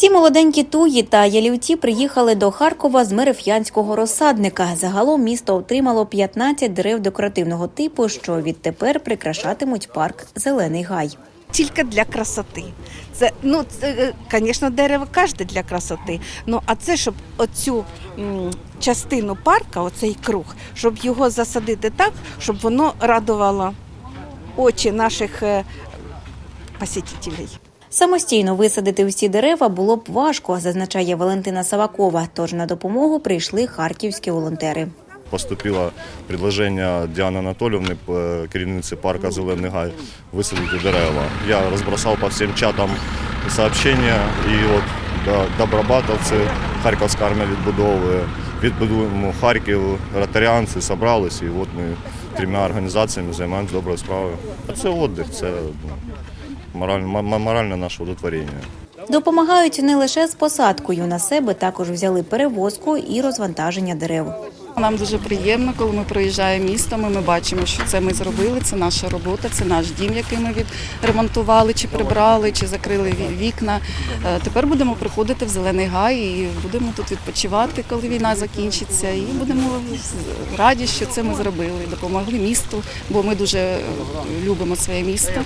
Ці молоденькі туї та ялівці приїхали до Харкова з Мереф'янського розсадника. Загалом місто отримало 15 дерев декоративного типу, що відтепер прикрашатимуть парк Зелений гай. тільки для красоти. Це, ну, це, звісно, дерево кожне для красоти. Ну, а це, щоб оцю частину парка, оцей круг, щоб його засадити так, щоб воно радувало очі наших е, посетителей. Самостійно висадити всі дерева було б важко, зазначає Валентина Савакова. Тож на допомогу прийшли харківські волонтери. Поступило предложення Діани Анатолівни, керівниці парка Зелений Гай, висадити дерева. Я розбросав по всім чатам сообщення, і от до Добробатовці, Харківська армія відбудовує, відбудуємо Харків, ротаріанці зібрались, і от ми трьома організаціями займаємося доброю справою. Це віддих, це ну, моральне, м- моральне наше удовлетворення. Допомагають не лише з посадкою на себе, також взяли перевозку і розвантаження дерев. Нам дуже приємно, коли ми проїжджаємо містом, і ми бачимо, що це ми зробили, це наша робота, це наш дім, який ми відремонтували, чи прибрали, чи закрили вікна. Е, Тепер будемо приходити в Зелений Гай і будемо тут відпочивати, коли війна закінчиться. І будемо раді, що це ми зробили. Допомогли місту, бо ми дуже е, любимо своє місто.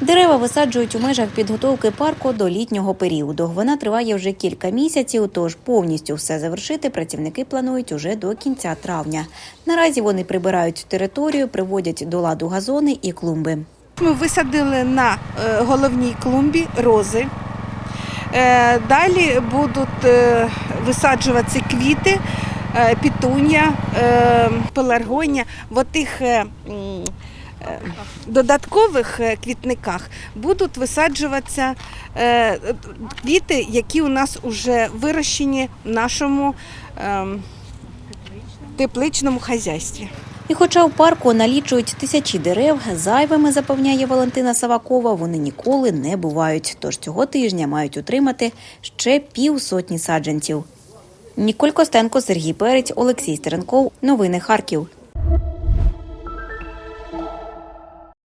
Дерева висаджують у межах підготовки парку до літнього періоду. Вона триває вже кілька місяців, тож повністю все завершити працівники планують уже до кінця травня. Наразі вони прибирають територію, приводять до ладу газони і клумби. Ми висадили на е, головній клумбі рози. Е, Далі будуть е, висаджуватися квіти, пітуння, пеларгонія. В отих додаткових е, квітниках будуть висаджуватися е, квіти, які у нас вже вирощені в нашому е, тепличному хазяйстві. І хоча в парку налічують тисячі дерев, зайвими запевняє Валентина Савакова, вони ніколи не бувають. Тож цього тижня мають утримати ще півсотні саджанців. Ніколь Костенко, Сергій Перець, Олексій Стеренков. Новини Харків.